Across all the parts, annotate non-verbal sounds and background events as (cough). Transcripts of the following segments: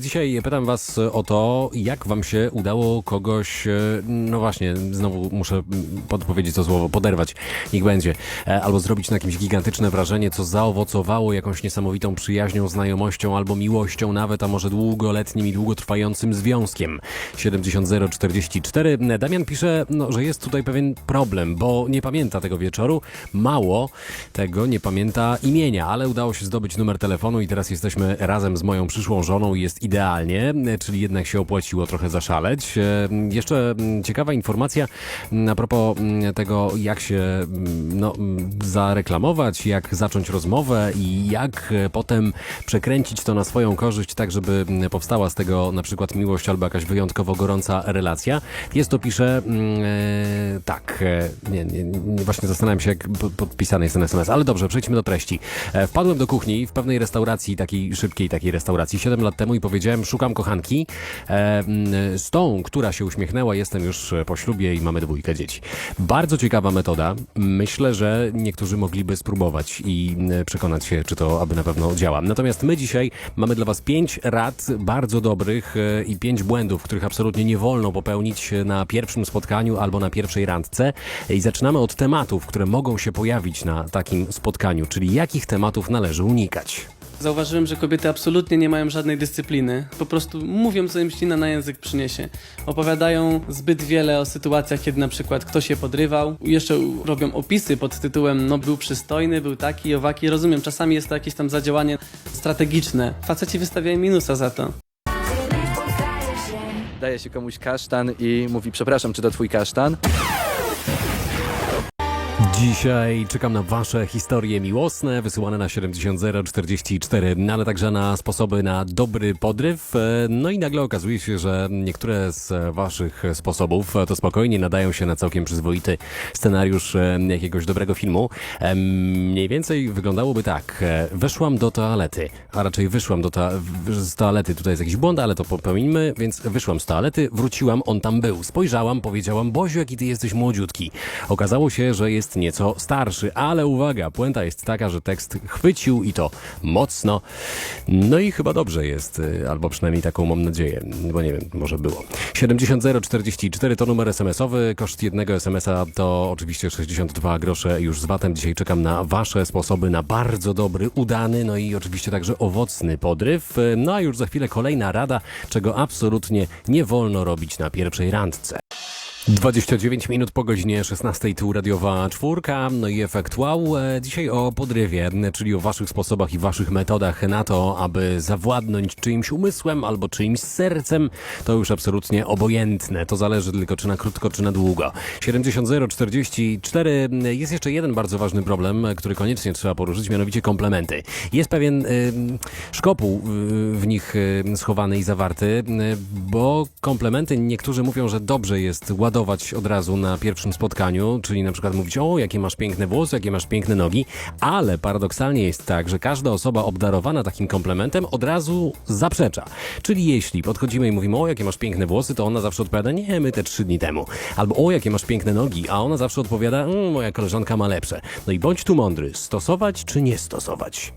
Dzisiaj pytam Was o to, jak Wam się udało kogoś, e, no właśnie, znowu muszę podpowiedzieć to słowo, poderwać, niech będzie, E, albo zrobić na kimś gigantyczne wrażenie, co zaowocowało jakąś niesamowitą przyjaźnią, znajomością albo miłością, nawet, a może długoletnim i długotrwającym związkiem. 70044. Damian pisze, no, że jest tutaj pewien problem, bo nie pamięta tego wieczoru, mało tego, nie pamięta imienia, ale udało się zdobyć numer telefonu i teraz jesteśmy razem z moją przyszłą żoną i jest idealnie, czyli jednak się opłaciło trochę zaszaleć. E, Jeszcze mm, ciekawa informacja mm, a propos mm, tego, jak się no, zareklamować, jak zacząć rozmowę i jak e, potem przekręcić to na swoją korzyść, tak żeby powstała z tego na przykład miłość albo jakaś wyjątkowo gorąca relacja. Jest to pisze e, tak, nie, nie, nie, właśnie zastanawiam się, jak po- podpisany jest ten SMS, ale dobrze, przejdźmy do treści. Wpadłem do kuchni w pewnej restauracji, takiej szybkiej takiej restauracji, 7 lat temu i powiedziałem, szukam kochanki. E, Z tą, która się uśmiechnęła, jestem już po ślubie i mamy dwójkę dzieci. Bardzo ciekawa metoda. Myślę, że niektórzy mogliby spróbować i mm, przekonać się, czy to aby na pewno działa. Natomiast my dzisiaj mamy dla Was pięć rad bardzo dobrych e, i pięć błędów, których absolutnie nie wolno popełnić na pierwszym spotkaniu albo na pierwszej randce. I zaczynamy od tematów, które mogą się pojawić na takim spotkaniu, czyli jakich tematów należy unikać. Zauważyłem, że kobiety absolutnie nie mają żadnej dyscypliny. Po prostu mówią, co im ślina na język przyniesie. Opowiadają zbyt wiele o sytuacjach, kiedy na przykład ktoś je podrywał. Jeszcze robią opisy pod tytułem no był przystojny, był taki, owaki. Rozumiem, czasami jest to jakieś tam zadziałanie strategiczne. Faceci wystawiają minusa za to. daje się komuś kasztan i mówi, przepraszam, czy to twój kasztan? Dzisiaj czekam na Wasze historie miłosne, wysyłane na 70044, no ale także na sposoby na dobry podryw. E, No i nagle okazuje się, że niektóre z Waszych sposobów e, to spokojnie nadają się na całkiem przyzwoity scenariusz e, jakiegoś dobrego filmu. Mniej więcej wyglądałoby tak. Weszłam do toalety, a raczej wyszłam do ta z toalety. Tutaj jest jakiś błąd, ale to popełnijmy, więc wyszłam z toalety, wróciłam, on tam był. Spojrzałam, powiedziałam, Boziu, jaki ty jesteś młodziutki. Okazało się, że jest nieco starszy, ale uwaga, puenta jest taka, że tekst chwycił i to mocno. No i chyba dobrze jest, y, albo przynajmniej taką mam nadzieję, bo nie wiem, może było. 70044 to numer SMS-owy, koszt jednego SMS-a to oczywiście 62 grosze już z VAT-em. Dzisiaj czekam na Wasze sposoby na bardzo dobry, udany, no i oczywiście także owocny podryw. Y, No a już za chwilę kolejna rada, czego absolutnie nie wolno robić na pierwszej randce. 29 minut po godzinie 16 tu radiowa czwórka, no i efekt wow. E, Dzisiaj o podrywie, czyli o waszych sposobach i waszych metodach na to, aby zawładnąć czyimś umysłem albo czyimś sercem. To już absolutnie obojętne. To zależy tylko czy na krótko, czy na długo. 70044 jest jeszcze jeden bardzo ważny problem, który koniecznie trzeba poruszyć, mianowicie komplementy. Jest pewien y, szkopuł w nich y, schowany i zawarty, bo komplementy niektórzy mówią, że dobrze jest ładować od razu na pierwszym spotkaniu, czyli na przykład mówić, o jakie masz piękne włosy, jakie masz piękne nogi, ale paradoksalnie jest tak, że każda osoba obdarowana takim komplementem od razu zaprzecza. Czyli jeśli podchodzimy i mówimy, o jakie masz piękne włosy, to ona zawsze odpowiada, nie, my te trzy dni temu. Albo, o jakie masz piękne nogi, a ona zawsze odpowiada, mm, moja koleżanka ma lepsze. No i bądź tu mądry, stosować czy nie stosować?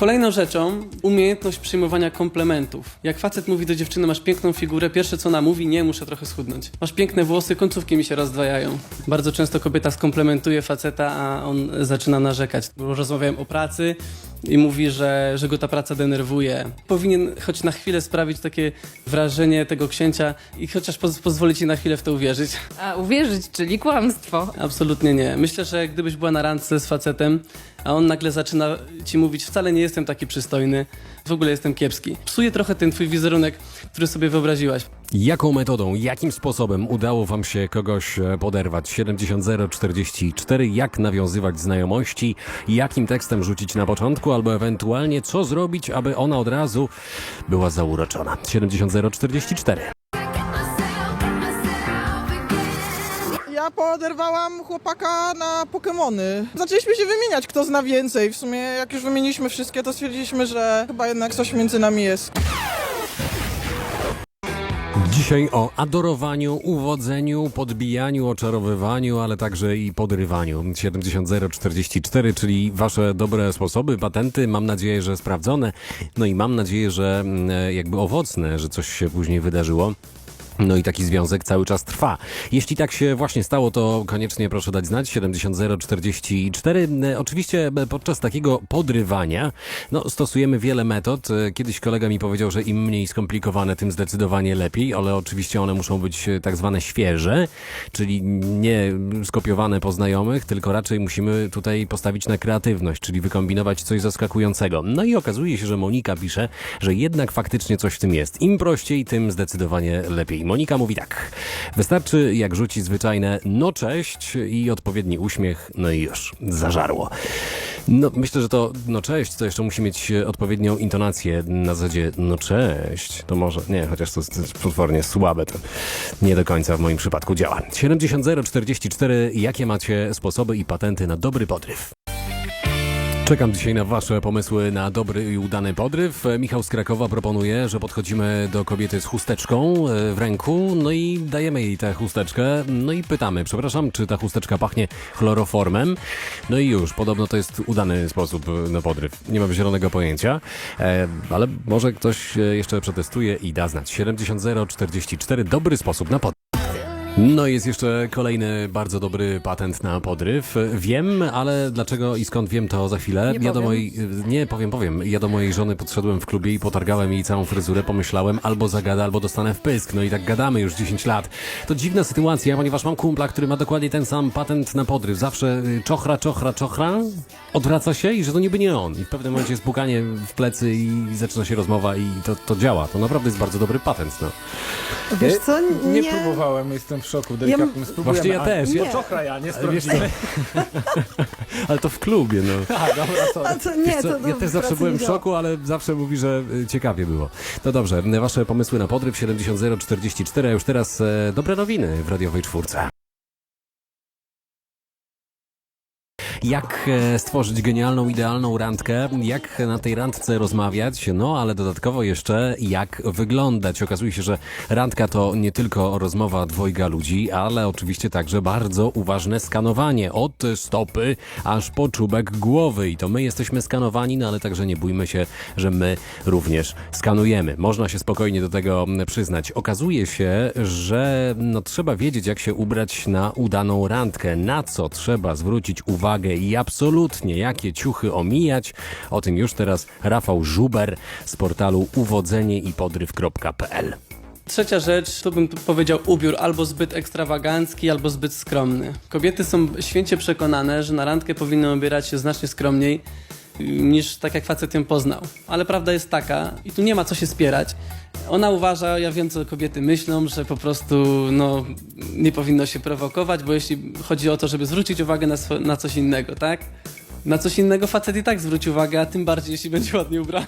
Kolejną rzeczą, umiejętność przyjmowania komplementów. Jak facet mówi do dziewczyny, masz piękną figurę, pierwsze co ona mówi, nie, muszę trochę schudnąć. Masz piękne włosy, końcówki mi się rozdwajają. Bardzo często kobieta skomplementuje faceta, a on zaczyna narzekać. Rozmawiałem o pracy i mówi, że, że go ta praca denerwuje. Powinien choć na chwilę sprawić takie wrażenie tego księcia i chociaż poz pozwolić ci na chwilę w to uwierzyć. A uwierzyć, czyli kłamstwo. Absolutnie nie. Myślę, że gdybyś była na randce z facetem, a on nagle zaczyna ci mówić, wcale nie jestem taki przystojny, w ogóle jestem kiepski. Psuje trochę ten twój wizerunek, który sobie wyobraziłaś. Jaką metodą, jakim sposobem udało Wam się kogoś e, poderwać? 70044. Jak nawiązywać znajomości? Jakim tekstem rzucić na początku? Albo ewentualnie co zrobić, aby ona od razu była zauroczona? 70044. Ja poderwałam chłopaka na Pokemony. Zaczęliśmy się wymieniać, kto zna więcej. W sumie, jak już wymieniliśmy wszystkie, to stwierdziliśmy, że chyba jednak coś między nami jest. Dzisiaj o adorowaniu, uwodzeniu, podbijaniu, oczarowywaniu, ale także i podrywaniu. 70044, czyli wasze dobre sposoby, patenty, mam nadzieję, że sprawdzone, no i mam nadzieję, że mm, jakby owocne, że coś się później wydarzyło. No i taki związek cały czas trwa. Jeśli tak się właśnie stało, to koniecznie proszę dać znać 70044. E, Oczywiście e, podczas takiego podrywania no, stosujemy wiele metod. E, Kiedyś kolega mi powiedział, że im mniej skomplikowane, tym zdecydowanie lepiej, ale oczywiście one muszą być tak zwane świeże, czyli nie skopiowane po znajomych, tylko raczej musimy tutaj postawić na kreatywność, czyli wykombinować coś zaskakującego. No i okazuje się, że Monika pisze, że jednak faktycznie coś w tym jest. Im prościej, tym zdecydowanie lepiej. Monika mówi tak. Wystarczy jak rzuci zwyczajne no cześć i odpowiedni uśmiech, no i już. Zażarło. No myślę, że to no cześć, to jeszcze musi mieć e, odpowiednią intonację na zasadzie no cześć. To może, nie, chociaż to jest potwornie słabe, to nie do końca w moim przypadku działa. 70044, jakie macie sposoby i patenty na dobry podryw? Czekam dzisiaj na Wasze pomysły na dobry i udany podryw. Michał z Krakowa proponuje, że podchodzimy do kobiety z chusteczką e, w ręku, no i dajemy jej tę chusteczkę, no i pytamy, przepraszam, czy ta chusteczka pachnie chloroformem? No i już, podobno to jest udany sposób na podryw. Nie mam zielonego pojęcia, e, ale może ktoś e, jeszcze przetestuje i da znać. 70044, dobry sposób na podryw. No jest jeszcze kolejny bardzo dobry patent na podryw. Wiem, ale dlaczego i skąd wiem to za chwilę. Nie ja do powiem. mojej, nie powiem, powiem. Ja do mojej żony podszedłem w klubie i potargałem jej całą fryzurę. Pomyślałem albo zagada, albo dostanę w pysk. No i tak gadamy już 10 lat. To dziwna sytuacja, ponieważ mam kumpla, który ma dokładnie ten sam patent na podryw. Zawsze y, czochra, czochra, czochra. Odwraca się i że to niby nie on. I w pewnym momencie jest pukanie w plecy i zaczyna się rozmowa i to, to działa. To naprawdę jest bardzo dobry patent. No. Wiesz co, Nie, nie, próbowałem, jestem w szoku, delikatnym spróbujemy. Właśnie ja też. Nie. Ja- Czokra ja, nie co? sprawdziłem. (laughs) Ale to w klubie, no. (laughs) A, dobra, sorry. a co, nie, co, to, to ja też zawsze byłem w szoku, ale zawsze mówi, że y, ciekawie było. No dobrze, wasze pomysły na podryw 70044, a już teraz e, dobre nowiny w radiowej czwórce. Jak e, stworzyć genialną, idealną randkę, jak na tej randce rozmawiać, no ale dodatkowo jeszcze jak wyglądać. Okazuje się, że randka to nie tylko rozmowa dwojga ludzi, ale oczywiście także bardzo uważne skanowanie od stopy aż po czubek głowy. I to my jesteśmy skanowani, no ale także nie bójmy się, że my również skanujemy. Można się spokojnie do tego przyznać. Okazuje się, że no, trzeba wiedzieć, jak się ubrać na udaną randkę, na co trzeba zwrócić uwagę i absolutnie jakie ciuchy omijać. O tym już teraz Rafał Żuber z portalu uwodzenie-i-podryw.pl. Trzecia rzecz, to bym powiedział ubiór albo zbyt ekstrawagancki, albo zbyt skromny. Kobiety są święcie przekonane, że na randkę powinny ubierać się znacznie skromniej y, niż tak jak facet ją poznał. Ale prawda jest taka, i tu nie ma co się spierać. Ona uważa, ja wiem co kobiety myślą, że po prostu no, nie powinno się prowokować, bo jeśli chodzi o to, żeby zwrócić uwagę na, na coś innego, tak? Na coś innego facet i tak zwróci uwagę, a tym bardziej jeśli będzie ładnie ubrana.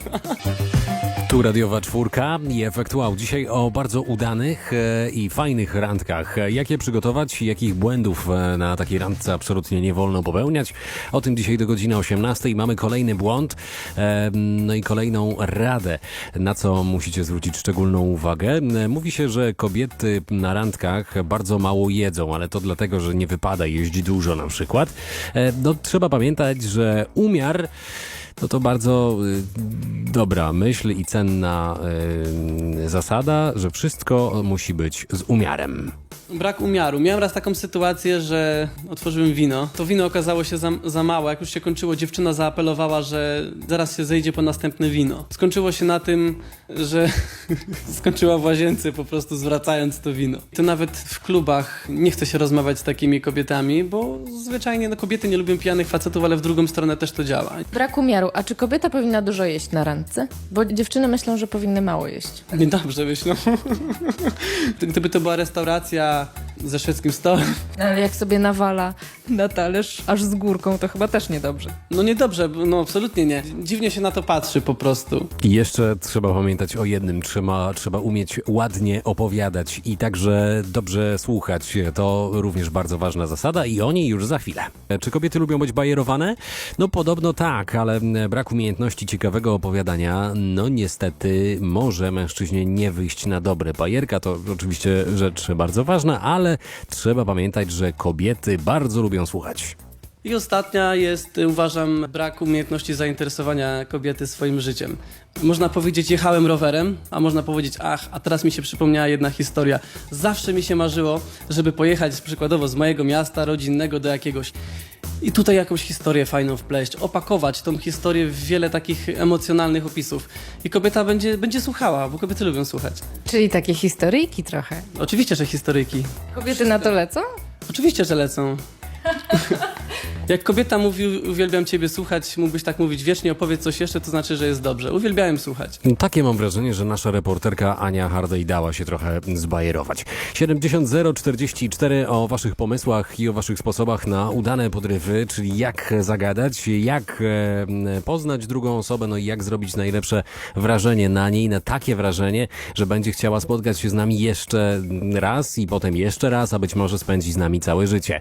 Tu radiowa czwórka i efekt wow. Dzisiaj o bardzo udanych e, i fajnych randkach. Jak je przygotować, jakich błędów e, na takiej randce absolutnie nie wolno popełniać. O tym dzisiaj do godziny 18 mamy kolejny błąd, e, no i kolejną radę, na co musicie zwrócić szczególną uwagę. Mówi się, że kobiety na randkach bardzo mało jedzą, ale to dlatego, że nie wypada jeść dużo na przykład. No, trzeba pamiętać, że umiar no to bardzo y, dobra myśl i cenna y, zasada, że wszystko musi być z umiarem. Brak umiaru. Miałem raz taką sytuację, że otworzyłem wino. To wino okazało się za, za małe. Jak już się kończyło, dziewczyna zaapelowała, że zaraz się zejdzie po następne wino. Skończyło się na tym, że (laughs) skończyła w łazience po prostu zwracając to wino. To nawet w klubach nie chce się rozmawiać z takimi kobietami, bo zwyczajnie no, kobiety nie lubią pijanych facetów, ale w drugą stronę też to działa. Brak umiaru. A czy kobieta powinna dużo jeść na randce? Bo dziewczyny myślą, że powinny mało jeść. Niedobrze myślą. (laughs) Gdyby to była restauracja 감사합니다. Ze szwedzkim stołem. Ale jak sobie nawala na talerz aż z górką, to chyba też niedobrze. No niedobrze, no absolutnie nie. Dziwnie się na to patrzy po prostu. I jeszcze trzeba pamiętać o jednym, trzeba, trzeba umieć ładnie opowiadać i także dobrze słuchać. To również bardzo ważna zasada i o niej już za chwilę. Czy kobiety lubią być bajerowane? No podobno tak, ale brak umiejętności ciekawego opowiadania, no niestety może mężczyźnie nie wyjść na dobre. Bajerka to oczywiście rzecz bardzo ważna, ale trzeba pamiętać, że kobiety bardzo lubią słuchać. I ostatnia jest, uważam, brak umiejętności zainteresowania kobiety swoim życiem. Można powiedzieć, jechałem rowerem, a można powiedzieć, ach, a teraz mi się przypomniała jedna historia. Zawsze mi się marzyło, żeby pojechać przykładowo z mojego miasta rodzinnego do jakiegoś i tutaj jakąś historię fajną wpleść, opakować tą historię w wiele takich emocjonalnych opisów. I kobieta będzie, będzie słuchała, bo kobiety lubią słuchać. Czyli takie historyjki trochę. Oczywiście, że historyjki. Kobiety na to lecą? Oczywiście, że lecą. (laughs) Jak kobieta mówi, uwielbiam ciebie słuchać, mógłbyś tak mówić wiecznie, opowiedz coś jeszcze, to znaczy, że jest dobrze. Uwielbiałem słuchać. Takie mam wrażenie, że nasza reporterka Ania Hardej dała się trochę zbajerować. 70044 o waszych pomysłach i o waszych sposobach na udane podrywy, czyli jak zagadać, jak poznać drugą osobę, no i jak zrobić najlepsze wrażenie na niej, na takie wrażenie, że będzie chciała spotkać się z nami jeszcze raz i potem jeszcze raz, a być może spędzi z nami całe życie.